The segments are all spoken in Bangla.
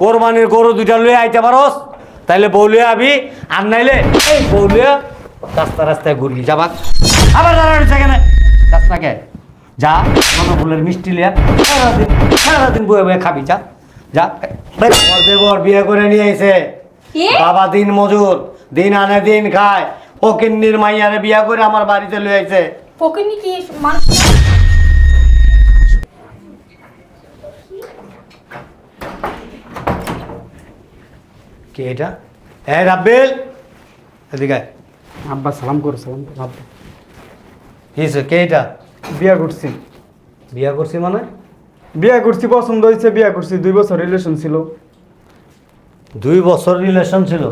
কোরবানির গরু দুইটা লয়ে আইতে পারস? তাইলে বউলিয়া আবি আর নাইলে এই বউলিয়া রাস্তা রাস্তায় ঘুরবি যাবা আবার দাঁড়ানো সেখানে রাস্তাকে যা মনে ফুলের মিষ্টি লিয়া সারাদিন সারাদিন বয়ে বয়ে খাবি যা। যা। দেবর বিয়ে করে নিয়ে এসে বাবা দিন মজুর দিন আনে দিন খায়। ও কিন্নির মাইয়ারে বিয়া করে আমার বাড়িতে লয়ে আইছে। ফকিনি কি মানুষ কে এটা হ্যাঁ রাব্বিল! এদিকে আয়। আব্বা সালাম করছিলাম আব্বা। কি হয়েছে কে এটা বিয়া করছি। বিয়া করছি মানে? বিয়া করছি পছন্দ হয়েছে বিয়া করছি। দুই বছর রিলেশন ছিল। দুই বছর রিলেশন ছিল?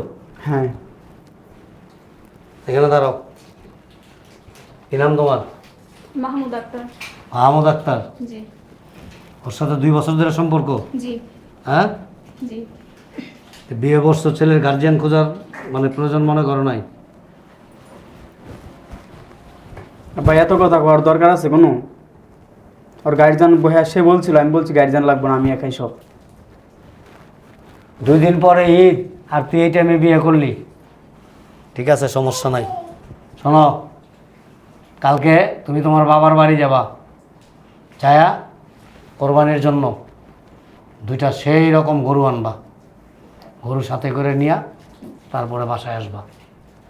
হ্যাঁ। এখানে দাঁড়াও। কি নাম তোমার? মাহমুদ আক্তার। আহমদ আক্তার? জি। ওর সাথে দুই বছর ধরে সম্পর্ক? জি। হ্যাঁ? জি। বিয়ে বছর ছেলের গার্জিয়ান খোঁজার মানে প্রয়োজন মনে করো নাই। ভাই এত কথা করার দরকার আছে কোনো? ওর গার্জিয়ান বহে সে বলছিল আমি বলছি গার্জিয়ান লাগবো না আমি একাই সব। দুই দিন পরে ঈদ আর তুই এই টাইমে বিয়ে করলি। ঠিক আছে সমস্যা নাই। শোনো কালকে তুমি তোমার বাবার বাড়ি যাবা। ছায়া কোরবানির জন্য দুইটা সেই রকম গরু আনবা। গরু সাথে করে নিয়া তারপরে বাসায় আসবা।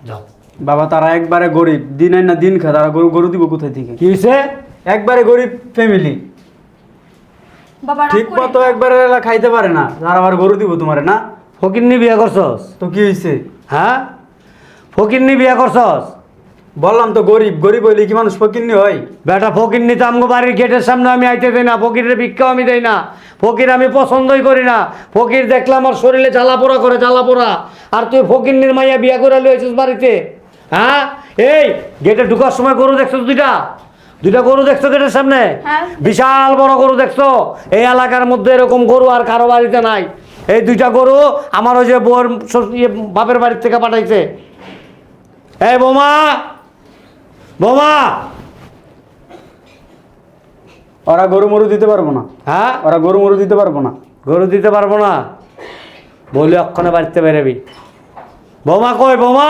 যাও। বাবা তারা একবারে গরিব দিন আয় না দিন খা তারা গরু গরু দিব কোথায় থেকে? কি হয়েছে একবারে গরিব ফ্যামিলি বাবা রাগ ঠিক করে মতো একবারে এলা খাইতে পারে না তারা আবার গরু দিব তোমারে না? ফকিরনি বিয়া করছস? তো কি হয়েছে হ্যাঁ? ফকির ফকিরনি বিয়া করছস? বললাম তো গরিব গরিব হইলে কি মানুষ ফকিরনি হয়? বেটা ফকির নিতে আমগো বাড়ির গেটের সামনে আমি আইতে দেই না ফকিরের ভিক্ষাও আমি দেই না। ফকির আমি পছন্দই করি না। ফকির দেখলে আমার শরীরে জ্বালা পোড়া করে জ্বালা পোড়া। আর তুই ফকিরনির মাইয়া বিয়া করে লইছিস বাড়িতে? হ্যাঁ? এই গেটে ঢুকার সময় গরু দেখছ দুইটা? দুইটা গরু দেখছ গেটের সামনে? হ্যাঁ। বিশাল বড় গরু দেখছ? এই এলাকার মধ্যে এরকম গরু আর কারও বাড়িতে নাই। এই দুইটা গরু আমার ওই যে বোর ইয়ে, বাপের বাড়ির থেকে পাঠাইছে। এই বোমা বোমা! ওরা গরু মরু দিতে পারব না। হ্যাঁ? ওরা গরু মরু দিতে পারব না। গরু দিতে পারব না? বলি অক্ষণে বাড়িতে বেরোবি। বোমা কই বোমা?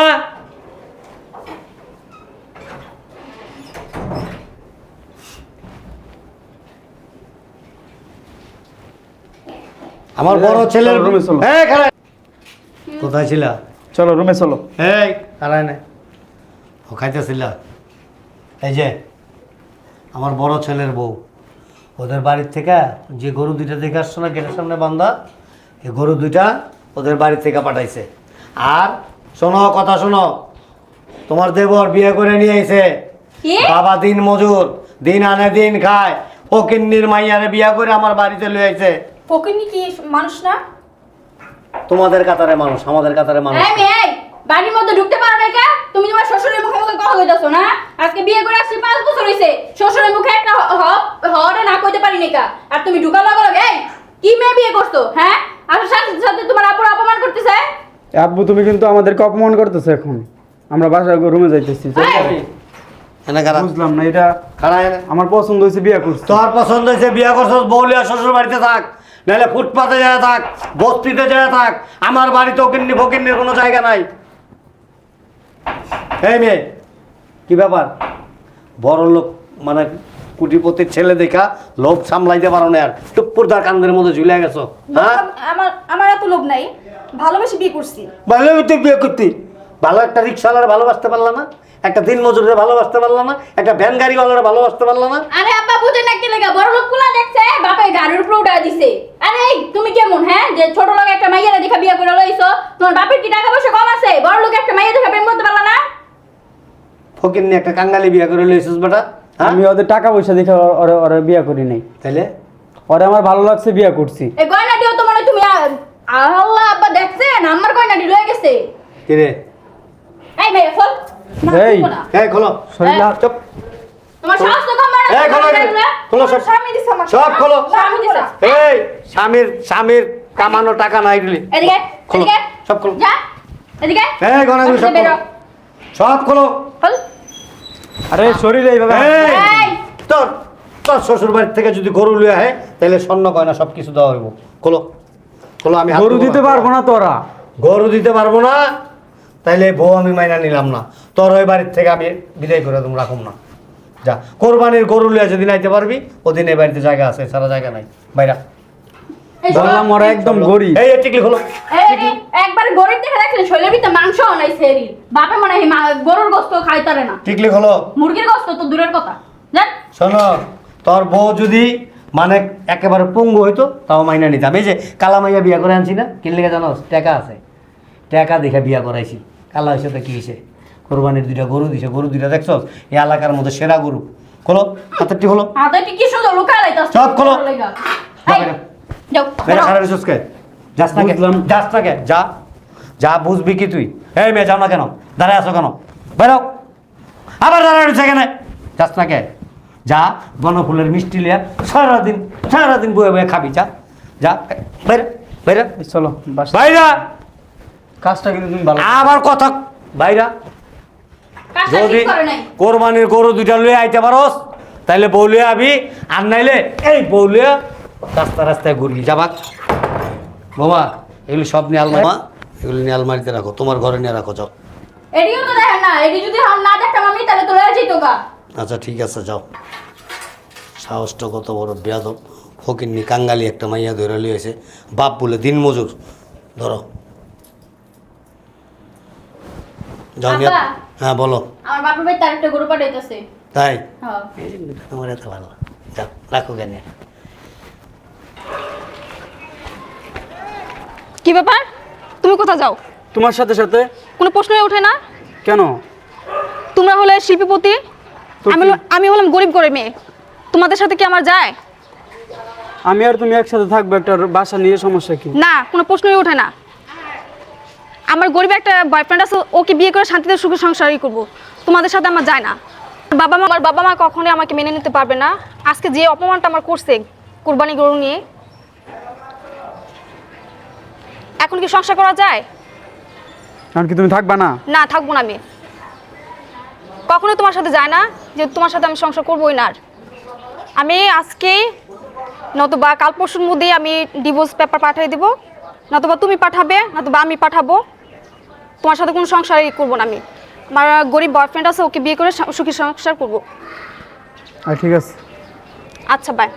আমার বড় ছেলের চলো, রুমে চলো। এই। কোথায় ছিল? চলো রুমে চলো। এই খারায় না ও খাইতেছিল? এই যে আমার বড় ছেলের বউ ওদের বাড়ির থেকে যে গরু দুইটা দেখে আসছো না গেটের সামনে বান্ধা এই গরু দুইটা ওদের বাড়ির থেকে পাঠাইছে। আর শোনো কথা শোনো তোমার দেবর বিয়ে করে নিয়ে এসে বাবা দিন মজুর দিন আনে দিন খায়। ফকিন্নির কিন্নির মাইয়ারে বিয়ে করে আমার বাড়িতে লয়ে আইছে। ফকিনি কি মানুষ না? তোমাদের কাতারে মানুষ আমাদের কাতারে মানুষ। এই এই, বাড়ির মধ্যে ঢুকতে পারো না কে তুমি তোমার শ্বশুরের মুখে মুখে কথা কইতাছো না? আজকে বিয়ে করে আসছি পাঁচ বছর হইছে। শ্বশুরের মুখে একটা হরে না কইতে পারি না আর তুমি ঢুকা লাগো লাগে কি মেয়ে বিয়ে করছ হ্যাঁ? আর সাথে সাথে তোমার আপুর অপমান করতেছে? আব্বু তুমি কিন্তু আমাদেরকে অপমান করতেছো এখন। আমরা বাসায় রুমে যাইতেছি বুঝলাম না এটা আমার পছন্দ হয়েছে বিয়ে করছি তোর পছন্দ হয়েছে বিয়ে করছস বৌলিয়া শ্বশুর বাড়িতে থাক। নাহলে ফুটপাতে যায় থাক বস্তিতে যায় থাক। আমার বাড়িতে ওকিন্নি ফকিন্নির কোনো জায়গা নাই। এই মেয়ে কি ব্যাপার? বড় লোক মানে কুটিপতির ছেলে দেখা লোভ সামলাইতে পারো না আর। টুপ্পুরদার কান্দের মধ্যে ঝুলে গেছো হ্যাঁ? আমার আমার এত লোভ নাই। ভালোবেসে বিয়ে করছি। ভালোবেসে বিয়ে করতি? ভালো একটা রিক্সাওয়ালার ভালোবাসতে পারলাম না? একটা দিন মজুরে ভালোবাসতে পারলা না একটা ভ্যান গাড়িওয়ালার ভালোবাসতে পারলা না। আরে আব্বা বুঝে না কি লাগা বড় লোকগুলা দেখছে বাপে গাড়ির উপরে উঠা দিছে। আরে তুমি কেমন হ্যাঁ? যে ছোট লোক একটা মাইয়ারে দেখা বিয়া করে লইছো তোমার বাপের কি টাকা পয়সা কম আছে? বড় লোক একটা মাইয়া দেখা প্রেম করতে পারলা না? ফকিন্নি একটা কাঙ্গালি বিয়ে করে লইছিস বেটা হ্যাঁ? আমি ওদের টাকা পয়সা দেখে ওরে ওরে বিয়ে করি নাই। তাইলে? ওরে আমার ভালো লাগছে বিয়া করছি। এই গয়নাটিও তো মনে তুমি আল্লাহ আব্বা দেখছেন আমার গয়নাটি লয়ে গেছে। কিরে? এই মেয়ে ফল এই। খুলবো এই খোলো শরীর হাত- চুপ তোমার সাহস তো কম এই, খোলো সব। স্বামী দিছে আমাকে। সব খোলো। স্বামী দিছে। এই স্বামীর স্বামীর কামানো টাকা নাই দিলি এদিকে খোলো। এদিকে সব খোলো। যা এদিকে এই গয়নাগুলো সব খোলো। সব খোলো খোল। আরে শরীরে এইভাবে এই এই। তোর তোর শ্বশুর বাড়ির থেকে যদি গরু লিয়ে হয় তাহলে স্বর্ণ গয়না সব কিছু দেওয়া হইব খোলো খোলো আমি গরু দিতে পারব না তোরা গরু দিতে পারব না তাইলে বউ আমি মাইনা নিলাম না। তোর ওই বাড়ির থেকে আমি বিদায় করে তুমি রাখুম না। যা কোরবানির গরু লিয়ে যেদিন আইতে পারবি ওদিন এই বাড়িতে জায়গা আছে সারা জায়গা নাই। বাইরা এই শোনো, বললাম ওরা একদম গরিব। এই এই টিকলি খোলো। এই, এই, গরিব দেখে রাখছেন শৈলের ভিতরে মাংস নাই সেরি। বাপে মনে হয় গরুর গোস্ত খাইতারে না। টিকলি খোলো। মুরগির গোস্ত তো দূরের কথা। জান শোনো তোর বউ যদি মানে একেবারে পঙ্গু হইতো তাও মাইনা নিতাম। এই যে কালা মাইয়া বিয়া করে আনছি না? কিনলে জানো টাকা আছে। টাকা দেখে বিয়া করাইছি। কালা হয়েছে তো কি হয়েছে কোরবানির দুইটা গরু দিছে গরু দুইটা দেখছ? এই এলাকার মধ্যে সেরা গরু। খোলো হাতেরটি খোলো। হাতে কি সুন্দর লুকায় লাইতাছ সব খোলো। যাও বেরো। খারাপ কে যাস না বুঝলাম। যাস না কে? যা যা বুঝবি কি তুই। এই মেয়ে যাও না কেন? দাঁড়ায় আছো কেন? বেরো আবার দাঁড়ায় রয়েছে কেন যাস না কে? যা বনফুলের মিষ্টি লিয়া সারাদিন সারাদিন বয়ে বয়ে খাবি যা। যা বাইরে বাইরে চলো বাস। বাইরা কাজটা কিন্তু তুমি ভালো আবার কথা বাইরা। যদি ঠিক কোরবানির গরু দুইটা লুয়ে আইতে পারস তাইলে বউ লুয়ে আবি আর নাইলে এই বউ লুয়ে রাস্তা রাস্তায় ঘুরবি। যাবাক বাবা এগুলি সব নিয়ে আলমারি। মা, এগুলি নিয়ে আলমারিতে রাখো তোমার ঘরে নিয়ে রাখো যাও। এডিও তো দেখেন না এডি যদি হাম না দেখতাম আমি তাহলে তো লয়ে যেত গা। আচ্ছা ঠিক আছে যাও। সাহসটা কত বড় বেয়াদব। ফকিন্নি কাঙ্গালি একটা মাইয়া ধরে লিয়েছে বাপ বলে দিন মজুর ধরো। যাও নিয়ে আব্বা। হ্যাঁ বলো। আমার বাপের ভাই তার একটা গরু পাঠাইতেছে। তাই? হ্যাঁ। এত ভালো যাও রাখো কেন কি ব্যাপার? তুমি কোথায় যাও? তোমার সাথে সাথে কোনো প্রশ্নই ওঠে না। কেন? তোমরা হলে শিল্পীপতি। তো আমি কি? হলাম- আমি হলাম গরিব করে মেয়ে। তোমাদের সাথে কি আমার যায়? আমি আর তুমি একসাথে থাকব একটা বাসা নিয়ে সমস্যা কি? না কোনো প্রশ্নই ওঠে না। আমার গরিব একটা বয়ফ্রেন্ড আছে ওকে বিয়ে করে শান্তিতে সুখে সংসারই করব। তোমাদের সাথে আমার যায় না। বাবা মা আমার বাবা মা কখনোই আমাকে মেনে নিতে পারবে না। আজকে যে অপমানটা আমার করছে কোরবানি গরু নিয়ে এখন কি সংসার করা যায়? কারণ কি তুমি থাকবা না? না থাকব না আমি। কখনো তোমার সাথে যায় না যে তোমার সাথে আমি সংসার করবোই না আর। আমি আজকে নতুবা কাল পরশুর মধ্যেই আমি ডিভোর্স পেপার পাঠিয়ে দেবো। নতুবা তুমি পাঠাবে নতুবা আমি পাঠাবো। তোমার সাথে কোনো সংসারই করব না আমি। আমার গরিব বয়ফ্রেন্ড আছে ওকে বিয়ে করে সুখী সংসার করব। ঠিক আছে। আচ্ছা বাই